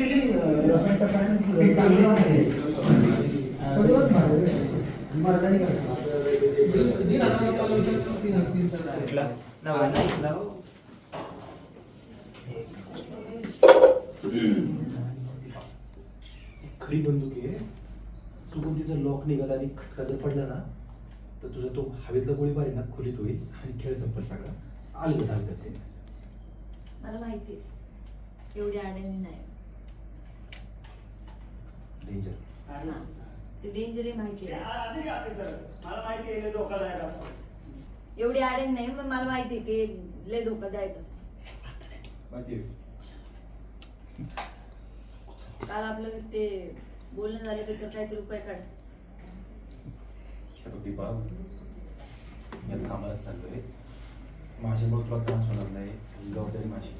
Actually मर्दानी कुठला नवा नाही खरी बंदूक आहे. चुकून तिचं लॉक निघालं आणि खटका जर पडला ना तर तुझा तो हवेतला गोळीबार आहे ना खोलीत होईल आणि खेळ संपल सगळा. अलगत अलगत ते मला माहिती एवढी अडचणी नाही. डेंजर हा. ते डेंजर माहिती आहे. मला माहिती आहे धोकादायक असतं. एवढी अडचण नाही पण मला माहिती आहे ते लय धोकादायक असतं. काल आपलं ते बोलणं झालं त्याच्यात काहीतरी उपाय काढ. दीपा. मी आता कामालाच चाललोय. माझ्यामुळे तुला त्रास होणार नाही. ही जबाबदारी माझी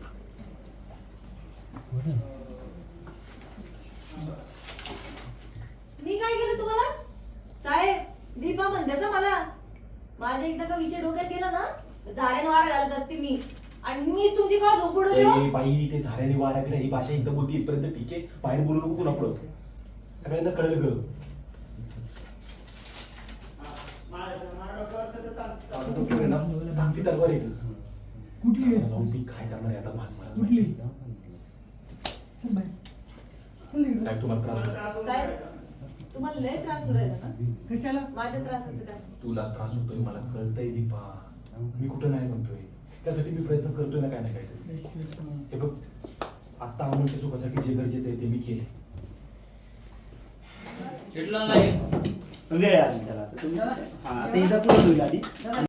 मी काय केलं तुम्हाला तर मला माझ्या एकदा का विषय डोक्यात गेला ना झाडाने वारा घालत असते मी आणि मी तुमची का झोप उडवली हो? ए, बाई ते झाल्याने वाऱ्या ही भाषा इथं बोलती इथपर्यंत ठीक आहे बाहेर बोलू नको पुन्हा पुढं सगळ्यांना कळेल ग धाकटी तलवार आहे ग. कुठली आहे? जाऊन मी काय करणार आहे आता माझ मलाच कुठली? माहिती. चल बाई. चल इकडं. काय तुम्हाला त्रास होतो? साहेब तुम्हाला लय त्रास होऊ राहिला ना? कशाला? माझ्या त्रासाचं काय? तुला त्रास होतोय मला कळतंय दीपा. मी कुठं नाही म्हणतोय. त्यासाठी मी प्रयत्न करतोय ना काय ना काय हे बघ आता आम्हाला सुखासाठी जे गरजेचं आहे ते मी केले वेळ आहे अजून त्याला. आता तुम्ही- हा, आता एकदा पूर्ण होईल आधी.